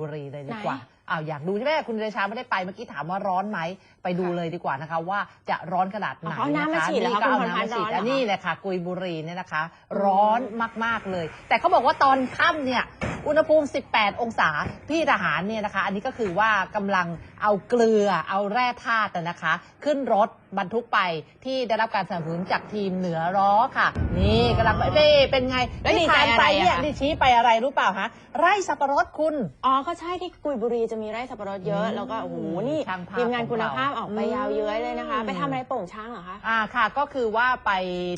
บุรีเลยดีกว่า อ้าวอยากดูใช่ไหมคุณเดชาไม่ได้ไปเมื่อกี้ถามว่าร้อนไหมไปดูเลยดีกว่านะคะ ว่าจะร้อนขนาดไหนอ๋อเอาน้ำมานะคะฉีดเหรอนี่คะก็เอาคุณพรพัน้ำฒน์มาฉีดร้อนเหรออันนี้แหละค่ะ กุยบุรีเนี่ยนะคะ ร้อนมากๆเลย แต่เขาบอกว่าตอนค่ำเนี่ยอุณหภูมิ 18 องศาพี่ทหารเนี่ยนะคะ อันนี้ก็คือว่ากำลัง เอาเกลือเอาแร่ธาตุนะคะ ขึ้นรถบรรทุกไปที่ได้รับการสนับสนุนจากทีมเหนือล้อค่ะ นี่กำลังไปเป้เป็นไงแล้วดีที่ใจผ่านอะไรไปอะเนี่ยคะดิชี้ไปอะไรรู้เปล่าฮะไร่สับปะรดคุณอ๋อก็ใช่ที่กุยบุรีจะมีไร่สับปะรดเยอะอืมแล้วก็โอ้โหนี่ช่างภาพทีมงานคุณภาพของเราออกไปยาวเย้ยเลยนะคะอืมไปทำอะไรโป่งช้างเหรอคะอ่าค่ะ ก็คือว่าไป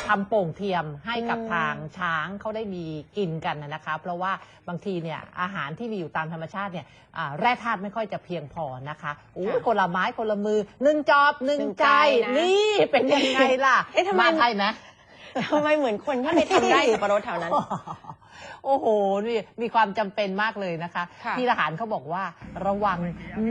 ทำโป่งเทียมให้กับอืมทางช้างเขาได้มีกินกันนะนะคะ เพราะว่าบางทีเนี่ยอาหารที่มีอยู่ตามธรรมชาติเนี่ยอ่าแร่ธาตุไม่ค่อยจะเพียงพอนะคะโอ้ยคนละไม้คนละมือหนึ่งจอบหนึ่งใจ นี่เป็นยังไงล่ะเอ๊ะทำไมมาไทยไหมทำไมเหมือนคนที่ไปทำไร่สับปะรดแถวนั้น โอ้โหนี่มีความจำเป็นมากเลยนะคะ ค่ะ ที่ทหารเขาบอกว่าระวัง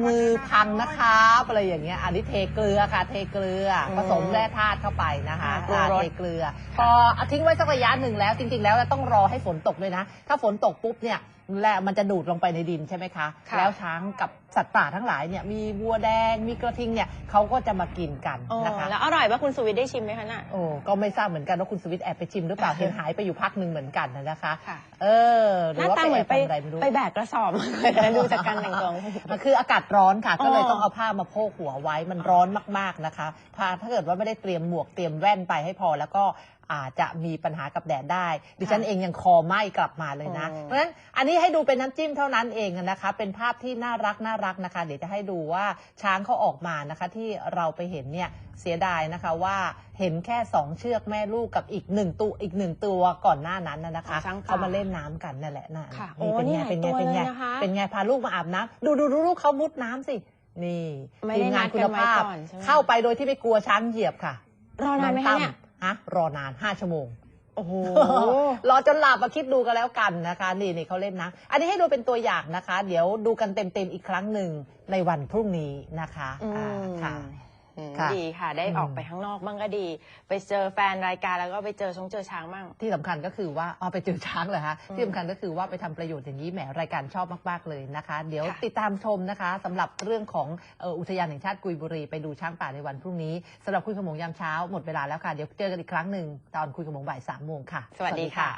มือพังนะครับอะไรอย่างเงี้ยอันนี้เทเกลือค่ะ เทเกลืออมผสมแร่ธาตุเข้าไปนะคะอ่าปรุงรสเทเกลือพอเอาทิ้งไว้สักระยะหนึ่งแล้วจริง ๆ แล้วต้องรอให้ฝนตกด้วยนะ ถ้าฝนตกปุ๊บเนี่ยและมันจะดูดลงไปในดินใช่ไหมคะ ค่ะ แล้วช้างกับสัตว์ป่าทั้งหลายเนี่ยมีวัวแดงมีกระทิงเนี่ยเขาก็จะมากินกันอ๋อนะคะ แล้วอร่อยป่ะคุณสุวิทย์ได้ชิมไหมคะน่ะ โอ้ก็ไม่ทราบเหมือนกันว่าคุณสวิตแอบไปชิมหรือเปล่า เห็นหายไปอยู่พักหนึ่งเหมือนกันนะนะคะ ค่ะเออหหรือน้าว่าตาไปเหมืแออบนไปทำอะไรไม่รู้ ไปแบกกระสอบมาเลยนะดูจากการแต่งตัว มันคืออากาศร้อนค่ะ ก็เลยอ๋อต้องเอาผ้ามาโพกหัวไว้มันร้อนมาก ๆนะคะพาถ้าเกิดว่าไม่ได้เตรียมหมวกเตรียมแว่นไปให้พอแล้วก็ อาจจะมีปัญหากับแดดได้ ดิฉันเองยังคอไหม้กลับมาเลยนะอ๋อเพราะฉะนั้นอันนี้ให้ดูเป็นน้ำจิ้มเท่านั้นเองนะคะ เป็นภาพที่น่ารักน่ารักนะคะ เดี๋ยวจะให้ดูว่าช้างเขาออกมานะคะ ที่เราไปเห็นเนี่ยเสียดายนะคะว่าเห็นแค่สองเชือกแม่ลูกกับอีกหนึ่งตัวอีกหนึ่งตัวก่อนหน้านั้นนะนะคะอ๋อช้างป่าเขามาเล่นน้ำกันนั่นแหละน่ะค่ะนี่โอ้เป็นนี่ไงหลายเป็นไงตัวเป็นไงเลยนะคะเป็นไงพาลูกมาอาบน้ำดูดูดูลูกเขามุดน้ำสินี่ไม่ทีได้มงานนัดคุกัณนไว้ภาพก่อนใช่ไหมเข้าไปโดยที่ไม่กลัวช้างเหยียบค่ะรอนานไหมองคะตั้เนี่ย ฮะรอนานห้าชั่วโมงโอ้โหรอจนหลับมาคิดดูกันแล้วกันนะคะ นี่นี่เขาเล่นนะ อันนี้ให้ดูเป็นตัวอย่างนะคะ เดี๋ยวดูกันเต็มๆอีกครั้งหนึ่งในวันพรุ่งนี้นะคะอืมอ่าค่ะอื มค่ะ ดีค่ะ ได้อืมออกไปข้างนอกบ้างก็ดี ไปเจอแฟนรายการแล้วก็ไปเจอชงเจอช้างบ้าง ที่สำคัญก็คือว่าเอาไปเจอช้างเหรอคะอืมที่สำคัญก็คือว่าไปทำประโยชน์อย่างนี้แหมรายการชอบมาก ๆ เลยนะคะ เดี๋ยวค่ะ ติดตามชมนะคะสำหรับเรื่องของเอ่ออุทยานแห่งชาติกุยบุรีไปดูช้างป่าในวันพรุ่งนี้สำหรับคุยขโมงยามเช้าหมดเวลาแล้วค่ะเดี๋ยวเจอกันอีกครั้งหนึ่งตอนคุยขโมงบ่ายสามโมงค่ะ สวัสดีค่ะ